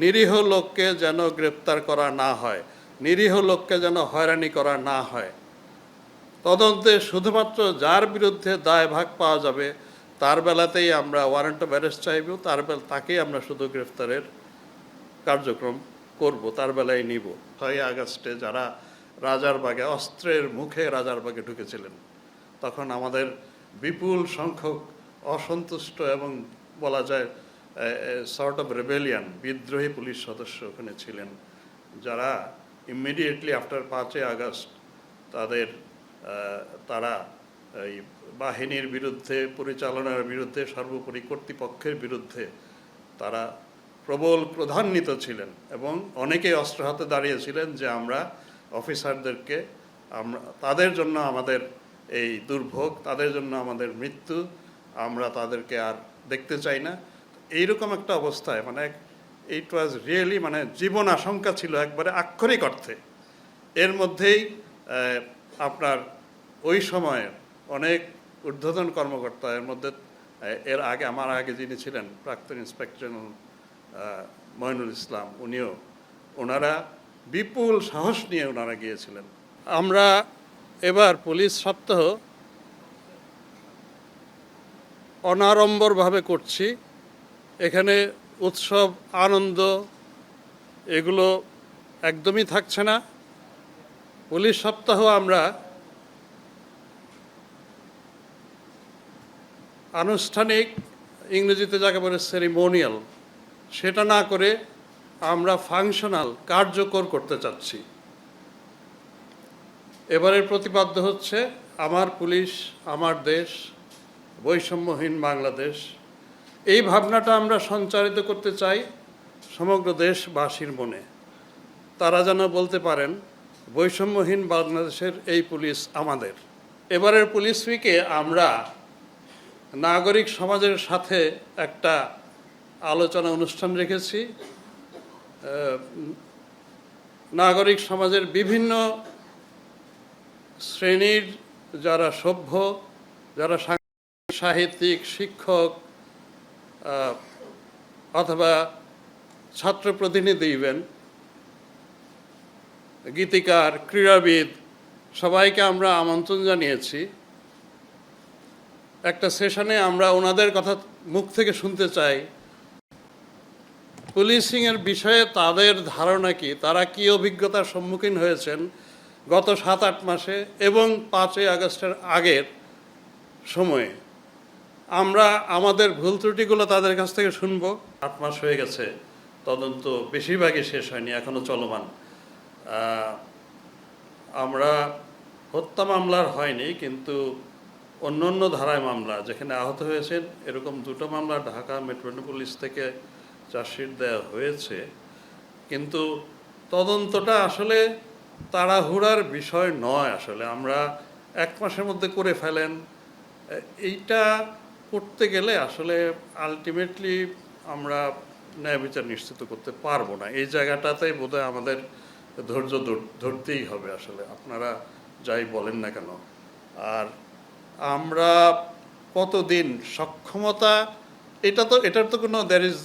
নিরীহ লোককে যেন গ্রেপ্তার করা না হয়, নিরীহ লোককে যেন হয়রানি করা না হয়। তদন্তে শুধুমাত্র যার বিরুদ্ধে দায় ভাগ পাওয়া যাবে, তার বেলাতেই আমরা ওয়ারেন্ট অফ অ্যারেস্ট চাইব, তার বেলা, তাকেই আমরা শুধু গ্রেফতারের কার্যক্রম করব, তার বেলায় নিব। ছয় আগস্টে যারা রাজারবাগে অস্ত্রের মুখে রাজারবাগে ঢুকেছিলেন, তখন আমাদের বিপুল সংখ্যক অসন্তুষ্ট এবং বলা যায় সর্ট অফ রেবেলিয়ান বিদ্রোহী পুলিশ সদস্য ওখানে ছিলেন, যারা ইমিডিয়েটলি আফটার পাঁচই আগস্ট তাদের তারা এই বাহিনীর বিরুদ্ধে, পরিচালনার বিরুদ্ধে, সর্বোপরি কর্তৃপক্ষের বিরুদ্ধে তারা প্রবল প্রধান্বিত ছিলেন এবং অনেকেই অস্ত্র হাতে দাঁড়িয়েছিলেন যে আমরা অফিসারদেরকে, আমরা, তাদের জন্য আমাদের এই দুর্ভোগ, তাদের জন্য আমাদের মৃত্যু, আমরা তাদেরকে আর দেখতে চাই না। এইরকম একটা অবস্থায় মানে ইট ওয়াজ রিয়েলি মানে জীবন আশঙ্কা ছিল একবারে আক্ষরিক অর্থে। এর মধ্যেই আপনার ওই সময়ের অনেক ঊর্ধ্বতন কর্মকর্তা এর মধ্যে এর আগে আমার আগে যিনি ছিলেন প্রাক্তন inspector general ah, Moinul Islam উনিও ওনারা বিপুল সাহস নিয়ে ওনারা গিয়েছিলেন। আমরা এবার পুলিশ সপ্তাহ অনাড়ম্বরভাবে করছি। এখানে উৎসব, আনন্দ, এগুলো একদমই থাকছে না। পুলিশ সপ্তাহ আমরা আনুষ্ঠানিক ইংরেজিতে যাকে বলে সেরিমোনিয়াল সেটা না করে আমরা ফাংশনাল কার্যকর করতে চাচ্ছি। এবারের প্রতিপাদ্য হচ্ছে, আমার পুলিশ, আমার দেশ, বৈষম্যহীন বাংলাদেশ এই ভাবনাটা আমরা সঞ্চারিত করতে চাই সমগ্র দেশবাসীর মনে। তারা যেন বলতে পারেন, বৈষম্যহীন বাংলাদেশের এই পুলিশ আমাদের। এবারের পুলিশ উইকে আমরা নাগরিক সমাজের সাথে একটা আলোচনা অনুষ্ঠান রেখেছি। নাগরিক সমাজের বিভিন্ন শ্রেণির যারা সভ্য, যারা সাহিত্যিক, শিক্ষক অথবা ছাত্র প্রতিনিধি ইভেন, গীতিকার, ক্রীড়াবিদ, সবাইকে আমরা আমন্ত্রণ জানিয়েছি। একটা সেশনে আমরা ওনাদের কথা মুখ থেকে শুনতে চাই। পুলিশিংয়ের বিষয়ে তাদের ধারণা কি? তারা কি অভিজ্ঞতার সম্মুখীন হয়েছেন গত সাত আট মাসে এবং পাঁচই আগস্টের আগের সময়ে? আমরা আমাদের ভুল ত্রুটিগুলো তাদের কাছ থেকে শুনব। আট মাস হয়ে গেছে, তদন্ত বেশিরভাগই শেষ হয়নি, এখনও চলমান। আমরা হত্যা মামলার হয়নি, কিন্তু অন্য অন্য ধারায় মামলা, যেখানে আহত হয়েছেন, এরকম দুটো মামলা ঢাকা মেট্রোপলিটন পুলিশ থেকে চার্জশিট দেওয়া হয়েছে। কিন্তু তদন্তটা আসলে তাড়াহুড়ার বিষয় নয়, আসলে আমরা এক মাসের মধ্যে করে ফেলেন। এইটা করতে গেলে আসলে আলটিমেটলি আমরা ন্যায় বিচার নিশ্চিত করতে পারব না। এই জায়গাটাতে বোধহয় আমাদের ধৈর্য ধরতেই হবে আসলে। আপনারা যাই বলেন না কেন। আর আমরা কতদিন সক্ষমতা, এটা তো, এটার তো কোনো there is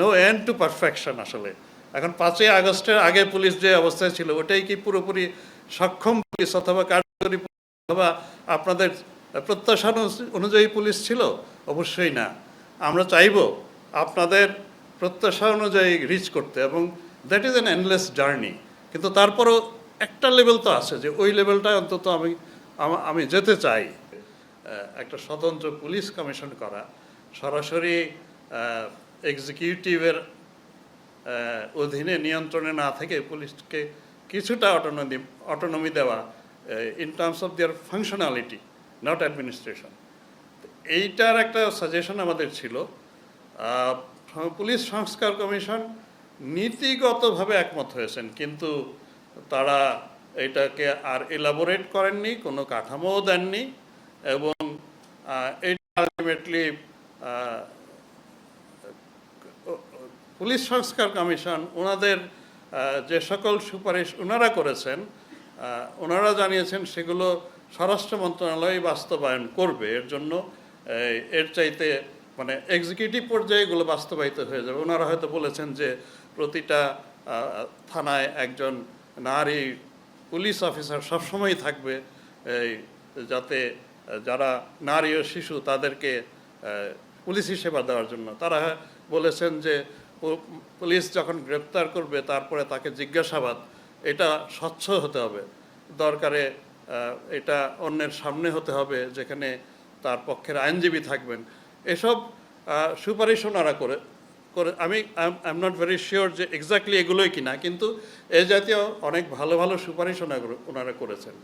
no end to perfection আসলে। এখন পাঁচই আগস্টের আগে পুলিশ যে অবস্থায় ছিল, ওটাই কি পুরোপুরি সক্ষম পুলিশ অথবা কার্যকরী অথবা আপনাদের প্রত্যাশা অনুযায়ী পুলিশ ছিল? অবশ্যই না। আমরা চাইব আপনাদের প্রত্যাশা অনুযায়ী রিচ করতে এবং that is an endless journey কিন্তু তারপরও একটা লেভেল তো আছে যে ওই লেভেলটায় অন্তত আমি আমি যেতে চাই। একটা স্বতন্ত্র পুলিশ কমিশন করা, সরাসরি এক্সিকিউটিভের অধীনে নিয়ন্ত্রণে না থেকে পুলিশকে কিছুটা অটোনমি অটোনমি দেওয়া in terms of their functionality not administration এইটার একটা সাজেশন আমাদের ছিল পুলিশ সংস্কার কমিশন নীতিগতভাবে একমত হয়েছেন, কিন্তু তারা এটাকে আর এলাবোরেট করেননি, কোনো কাঠামোও দেননি, এবং এটা আলটিমেটলি পুলিশ সংস্কার কমিশন ওনাদের যে সকল সুপারিশ ওনারা করেছেন ওনারা জানিয়েছেন সেগুলো স্বরাষ্ট্র মন্ত্রণালয় বাস্তবায়ন করবে, এর জন্য এর চাইতে মানে এক্সিকিউটিভ পর্যায়ে এগুলো বাস্তবায়িত হয়ে যাবে। ওনারা হয়তো বলেছেন যে, প্রতিটা থানায় একজন নারী পুলিশ অফিসার সবসময় থাকবে, এই, যাতে, যারা নারী ও শিশু তাদেরকে পুলিশি সেবা দেওয়ার জন্য। তারা বলেছেন যে পুলিশ যখন গ্রেপ্তার করবে, তারপরে তাকে জিজ্ঞাসাবাদ, এটা স্বচ্ছ হতে হবে। দরকারে এটা অন্যের সামনে হতে হবে, যেখানে তার পক্ষের আইনজীবী থাকবেন। এসব সুপারিশ ওনারা করে করে, আমি I am not very sure যে এক্স্যাক্টলি এগুলোই কিনা, কিন্তু এ জাতীয় অনেক ভালো ভালো সুপারিশ ওনারা করেছেন।